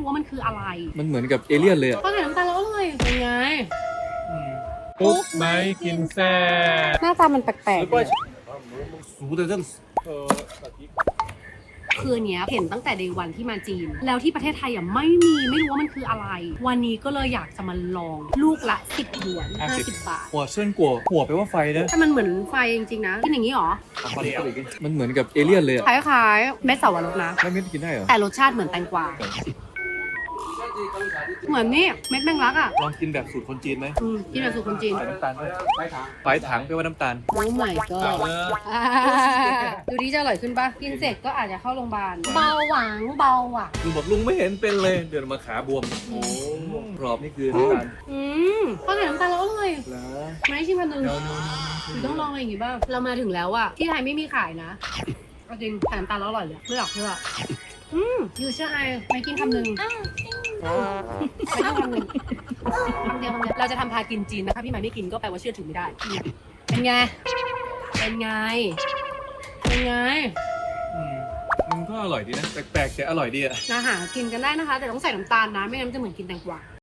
รู้ว่ามันคืออะไร มันเหมือนกับเอเลี่ยนเลยอ่ะ พอใส่น้ำตาลแล้วอร่อยเป็นไง ปุ๊บไม้กินแซ่ หน้าตามันแปลกๆเลย 俗的认识 เออแบบนี้ คืออนเนี้ยเห็นตั้งแต่ในวันที่มาจีน แล้วที่ประเทศไทยอ่ะไม่มีไม่รู้ว่ามันคืออะไร วันนี้ก็เลยอยากจะมาลองลูกละ 10หยวน 50 บาท หัวเส้นกัวหัวแปลว่าไฟนะ ถ้ามันเหมือนไฟจริงๆนะกินอย่างนี้เหรอ มันเหมือนกับเอเลี่ยนเลยอ่ะ คล้ายๆเม็ดสาวรสนะ แล้วเม็ดกินได้เหรอ แต่รสชาติเหมือนแตงกวา เหมือนนี่เม็ดแมงลักอะลองกินแบบสูตรคนจีนไหมอืมกินแบบสูตรคนจีนใส่น้ำตาลด้วยปลายถังแปลว่าน้ำตาลโอ้ my god อ่าดูดีจะอร่อยขึ้นปะกินเสร็จก็อาจจะเข้าโรงพยาบาลเบาหวานเบาอะลุงบอกลุงไม่เห็นเป็นเลย เดินมาขาบวมโอ้กรอบนี่คือน้ำตาลอืมพอใส่น้ำตาลแล้วอร่อยแล้วไม่ชิมพันหนึ่งหรือต้องลองอะไรอย่างงี้บ้างเรามาถึงแล้วอะที่ไทยไม่มีขายนะเอาจริงใส่น้ำตาลแล้วอร่อยเลยเลือกเลือก อืมอยู่เชื่อไอไม่กินคำหนึ่งไม่กินคำหนึ่งคำเดียวคำเดียวเราจะทำพากินจีนนะคะพี่ไม้ไม่กินก็แปลว่าเชื่อถือไม่ได้อืมเป็นไง เป็นไง เป็นไงอืมมันก็อร่อยดีนะ แปลกๆแต่อร่อยดีอะนะหากินกันได้นะคะ แต่ต้องใส่น้ำตาลนะ ไม่งั้นมันจะเหมือนกินแตงกวา